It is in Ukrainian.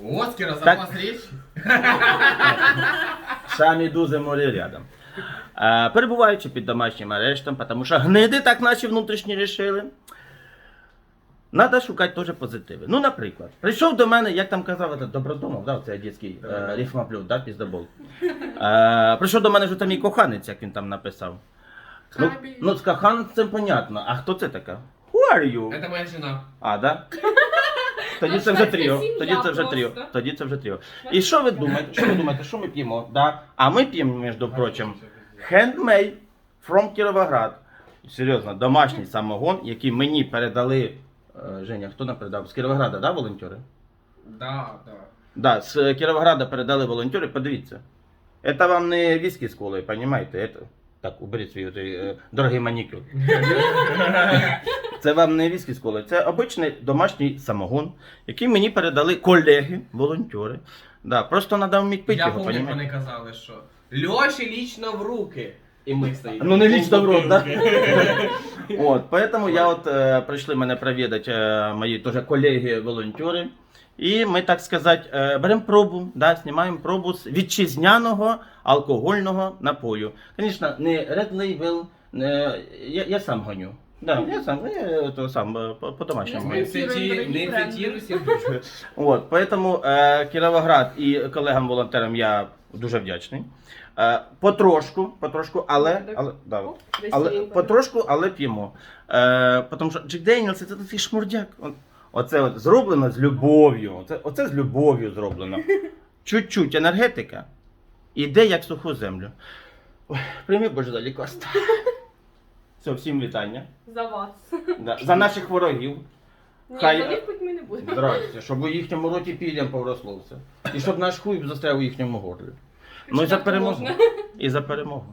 У Оскара Так. запас речи. Самі дузи морі рядом. Е, перебуваючи під домашнім арештом, тому що гниди так наші внутрішні рішили. Треба шукати теж позитиви. Ну, наприклад, прийшов до мене, як там казав Добродомов, да, це дитячий е, рифмоплюс, да, піздобол. Е, прийшов до мене вже там і коханець, як він там написав. Ну, ну з коханцем понятно. А хто це така? Who are you? Это моя жена. А, да? Тоді це вже тріо. Тоді це вже тріо. Тоді це вже тріо. І що ви думаєте? Що ви думаєте, що ми п'ємо? Да? А ми п'ємо, між прочим, handmade from Кіровоград. Серйозно, домашній самогон, який мені передали. е, Женя, хто нам передав? З Кіровограда, да, волонтери? Да, да. Да, з Кіровограда передали волонтери, подивіться. Це вам не віскі з колою, розумієте? Это... Так, уберіть свій е, дорогий манікюр. Це вам не віскі з колою, це обичний домашній самогон, який мені передали колеги, волонтери. Да, просто треба вміти пити Я його, помню, вони казали, що Льоші лічно в руки. І ми стоїмо. Ну не лично в рот, да? От, поэтому я от е, прийшли мене провідати е, мої теж колеги-волонтери. І ми, так сказати, е, беремо пробу, да, знімаємо пробу з вітчизняного алкогольного напою. Звісно, не Red Label, не, я, я сам гоню. Да, я сам, я то сам по- по-домашньому. Цитируй сердючку. От, поэтому е, Кіровоград і колегам-волонтерам я дуже вдячний. Е, потрошку, потрошку, але, але, да, але потрошку, але п'ємо. Е, тому що Джек Дейнілс це такий шмурдяк. Оце от зроблено з любов'ю. Оце, оце з любов'ю зроблено. Чуть-чуть енергетика. Іде як суху землю. Ой, прийми Боже за лікарство. Все, всім вітання. За вас. Да. За наших ворогів. Ні, Хай- за відповідь ми не будемо. Здрасте, щоб у їхньому роті пілям повросло все. І щоб наш хуй застряв у їхньому горлі. Ну і за перемогу. І за перемогу.